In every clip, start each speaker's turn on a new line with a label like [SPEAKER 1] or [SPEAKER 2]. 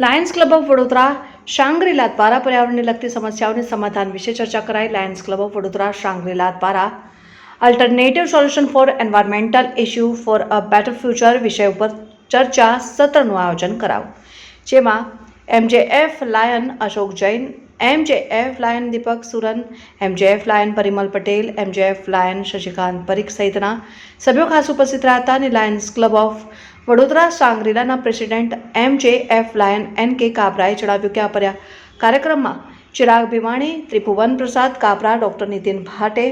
[SPEAKER 1] Lions Club of Vadodara Shangrila દ્વારા પર્યાવરણને લગતી સમસ્યાઓની સમાધાન વિશે ચર્ચા કરાઈ Lions Club of Vadodara Shangrila દ્વારા. Alternative solution for environmental issue for a better future વિષય ઉપર ચર્ચા સત્રનું આયોજન કરાવું જેમાં MJF Lion Ashok Jain MJF Lion Deepak Suran MJF Lion Parimal Patel MJF Lion Shashikant Parikh સહિતના સભ્યો ખાસ ઉપસ્થિત રહ્યા હતા અને Lions club of Vadodara સાંગરીલાના president M J F Lion N કે કાબરાએ જણાવ્યું કે આ પર્યા કાર્યક્રમમાં ચિરાગ ભીમાણી, ત્રિભુવન પ્રસાદ કાબરા, ડૉક્ટર નીતિન ભાટે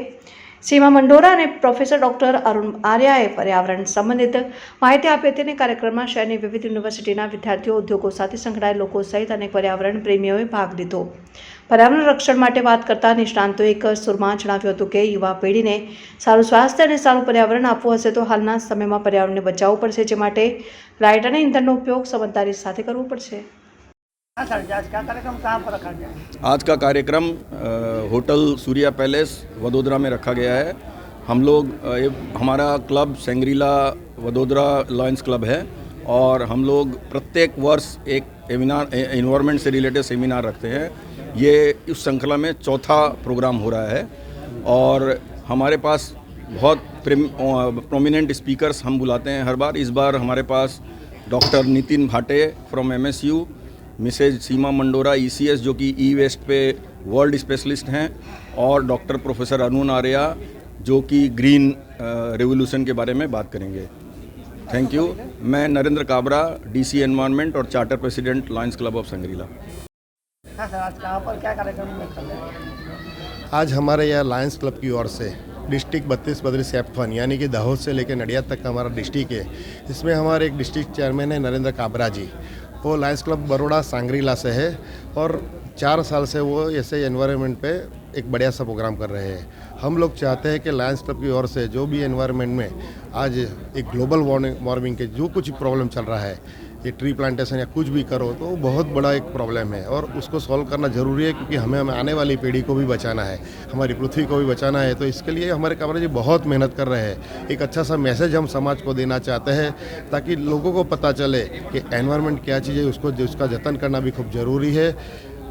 [SPEAKER 1] સીમા મંડોરા અને પ્રોફેસર ડૉક્ટર અરુણ આર્યાએ પર્યાવરણ સંબંધિત માહિતી આપી હતી અને કાર્યક્રમમાં શહેરની વિવિધ યુનિવર્સિટીના વિદ્યાર્થીઓ, ઉદ્યોગો સાથે સંકળાયેલ લોકો સહિત અનેક પર્યાવરણ પ્રેમીઓએ ભાગ લીધો. પર્યાવરણ રક્ષણ માટે વાત કરતા નિષ્ણાંતો એક સુરમાં જણાવ્યું હતું કે, યુવા પેઢીને સારું સ્વાસ્થ્ય અને સારું પર્યાવરણ આપવું હશે તો હાલના સમયમાં પર્યાવરણને બચાવવું પડશે, જે માટે લાઇટ અને ઇંધણનો ઉપયોગ સમજદારી સાથે કરવો પડશે.
[SPEAKER 2] आज का कार्यक्रम
[SPEAKER 3] होटल सूर्या पैलेस, वडोदरा में रखा गया है। हम लोग हमारा club Shangrila Vadodara Lions club है और हम लोग प्रत्येक वर्ष एक सेमिनार इन्वायरमेंट से रिलेटेड सेमिनार रखते हैं। ये इस श्रृंखला में चौथा प्रोग्राम हो रहा है और हमारे पास बहुत प्रोमिनेंट स्पीकर्स हम बुलाते हैं हर बार। इस बार हमारे पास doctor Nitin Bhate from MSU Mrs Seema Mandora ECS जो कि ई वेस्ट पे वर्ल्ड स्पेशलिस्ट हैं और डॉक्टर प्रोफेसर अरुण आर्या जो कि ग्रीन रेवोल्यूशन के बारे में बात करेंगे। थैंक यू मैं नरेंद्र काबरा डीसी एनवायरनमेंट और charter president Lions club
[SPEAKER 2] of Shangrila आज हैं?
[SPEAKER 4] हमारे यहाँ लायंस क्लब की ओर से डिस्ट्रिक्ट बत्तीस बत्तीस एप्थवन यानी कि दाहोद से लेकर नडियाद तक का हमारा डिस्ट्रिक्ट है। इसमें हमारे एक डिस्ट्रिक्ट चेयरमैन है नरेंद्र काबरा जी। वो लायंस क्लब बरोड़ा सांगरीला से है और चार साल से वो ऐसे एनवायरनमेंट पे एक बढ़िया सा प्रोग्राम कर रहे हैं। हम लोग चाहते हैं कि लायंस क्लब की ओर से जो भी एनवायरनमेंट में आज एक ग्लोबल वार्मिंग वार्मिंग के जो कुछ प्रॉब्लम चल रहा है ये ट्री प्लांटेशन या कुछ भी करो तो बहुत बड़ा एक प्रॉब्लम है। और उसको सॉल्व करना ज़रूरी है क्योंकि हमें हमें आने वाली पीढ़ी को भी बचाना है हमारी पृथ्वी को भी बचाना है। तो इसके लिए हमारे कामरा जी बहुत मेहनत कर रहे हैं। एक अच्छा सा मैसेज हम समाज को देना चाहते हैं ताकि लोगों को पता चले कि एनवायरनमेंट क्या चीज़ है उसको उसका जतन करना भी खूब ज़रूरी है।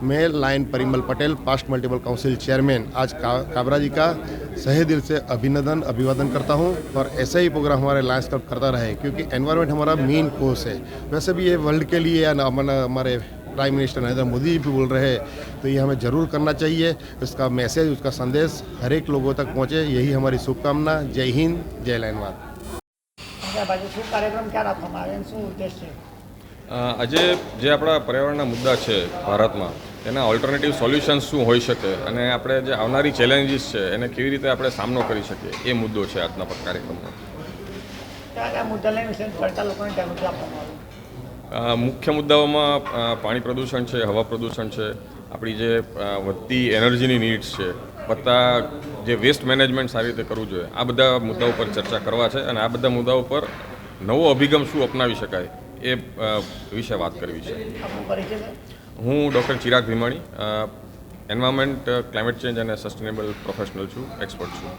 [SPEAKER 4] मैं Lion Parimal Patel past multiple council chairman आज का, काबरा जी का सही दिल से अभिनंदन अभिवादन करता हूं और ऐसा ही प्रोग्राम हमारे लायंस क्लब करता रहे क्योंकि एनवायरनमेंट हमारा मेन कोर्स है वैसे भी ये वर्ल्ड के लिए या ना- हमारा- हमारे प्राइम मिनिस्टर नरेंद्र मोदी जी भी बोल रहे हैं तो ये हमें ज़रूर करना चाहिए उसका मैसेज उसका संदेश हर एक लोगों तक पहुँचे यही हमारी शुभकामना जय हिंद जय लाइनवाद
[SPEAKER 2] अच्छा भाई શું કાર્યક્રમ ક્યાં રાખવામાં આવે અને શું ઉદ્દેશ છે
[SPEAKER 5] અ, આજે જે આપણા પર્યાવરણના મુદ્દા છે ભારતમાં તેના ઓલ્ટરનેટિવ સોલ્યુશન્સ શું હોઈ શકે અને આપણે જે આવનારી ચેલેન્જીસ છે એને કેવી રીતે આપણે સામનો કરી શકીએ એ મુદ્દો છે આજના કાર્યક્રમનો મુખ્ય મુદ્દાઓમાં પાણી પ્રદૂષણ છે હવા પ્રદૂષણ છે આપણી જે વધતી એનર્જીની નીડ્સ છે વત્તા જે વેસ્ટ મેનેજમેન્ટ સારી રીતે કરવું જોઈએ આ બધા મુદ્દાઓ પર ચર્ચા કરવા છે અને આ બધા મુદ્દાઓ પર નવો અભિગમ શું અપનાવી શકાય એ વિશે વાત કરવી છે. હું doctor Chirag Bhimani environment climate change અને સસ્ટેનેબલ પ્રોફેશનલ છું એક્સપર્ટ છું.